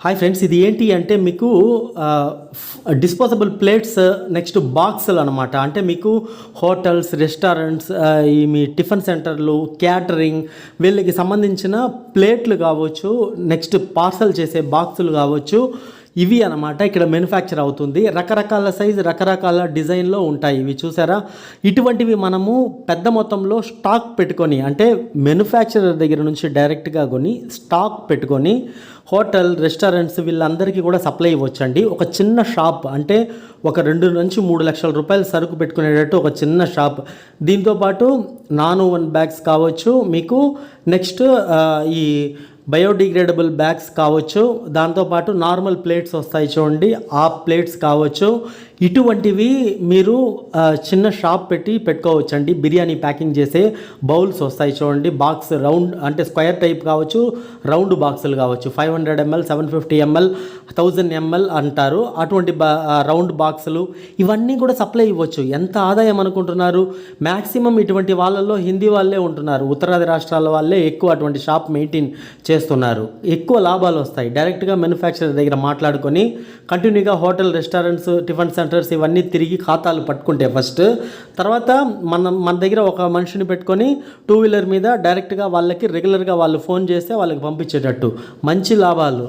Hi friends ఇది ఏంటి అంటే మీకు డిస్పోజబుల్ ప్లేట్స్ నెక్స్ట్ బాక్సులు అనమాట అంటే మీకు హోటల్స్ రెస్టారెంట్స్ ఈ మీ టిఫిన్ సెంటర్లు క్యాటరింగ్ వీళ్ళకి సంబంధించిన ప్లేట్లు కావచ్చు నెక్స్ట్ పార్సల్ చేసే బాక్సులు కావచ్చు ఇవి అనమాట ఇక్కడ మ్యానుఫ్యాక్చర్ అవుతుంది. రకరకాల సైజ్ రకరకాల డిజైన్లో ఉంటాయి. ఇవి చూసారా? ఇటువంటివి మనము పెద్ద మొత్తంలో స్టాక్ పెట్టుకొని అంటే మ్యానుఫ్యాక్చరర్ దగ్గర నుంచి డైరెక్ట్గా కొని స్టాక్ పెట్టుకొని హోటల్ రెస్టారెంట్స్ వీళ్ళందరికీ కూడా సప్లై ఇవ్వచ్చండి. ఒక చిన్న షాప్ అంటే ఒక రెండు నుంచి మూడు లక్షల రూపాయలు సరుకు పెట్టుకునేటట్టు ఒక చిన్న షాప్ దీంతోపాటు నాన్ వన్ బ్యాగ్స్ కావచ్చు. మీకు నెక్స్ట్ ఈ బయోడిగ్రేడబుల్ బ్యాగ్స్ కావచ్చు దాంతోపాటు నార్మల్ ప్లేట్స్ వస్తాయి చూడండి ఆ ప్లేట్స్ కావచ్చు. ఇటువంటివి మీరు చిన్న షాప్ పెట్టి పెట్టుకోవచ్చండి బిర్యానీ ప్యాకింగ్ చేసే బౌల్స్ వస్తాయి చూడండి బాక్స్ రౌండ్ అంటే స్క్వేర్ టైప్ కావచ్చు రౌండ్ బాక్సులు కావచ్చు. Five hundred ML seven fifty ML thousand ML అంటారు. అటువంటి బా రౌండ్ బాక్సులు ఇవన్నీ కూడా సప్లై ఇవ్వచ్చు. ఎంత ఆదాయం అనుకుంటున్నారు? మ్యాక్సిమం ఇటువంటి వాళ్ళల్లో హిందీ వాళ్ళే ఉంటున్నారు. ఉత్తరాది రాష్ట్రాల వాళ్ళే ఎక్కువ అటువంటి షాప్ మెయింటైన్ చేస్తున్నారు. ఎక్కువ లాభాలు వస్తాయి. డైరెక్ట్గా మ్యానుఫ్యాక్చరర్ దగ్గర మాట్లాడుకొని కంటిన్యూగా హోటల్ రెస్టారెంట్స్ టిఫిన్ సెంటర్స్ ఇవన్నీ తిరిగి ఖాతాలు పట్టుకుంటే ఫస్ట్ తర్వాత మనం మన దగ్గర ఒక మనిషిని పెట్టుకొని టూ వీలర్ మీద డైరెక్ట్గా వాళ్ళకి రెగ్యులర్గా వాళ్ళు ఫోన్ చేస్తే వాళ్ళకి పంపించేటట్టు. మంచి లాభాలు.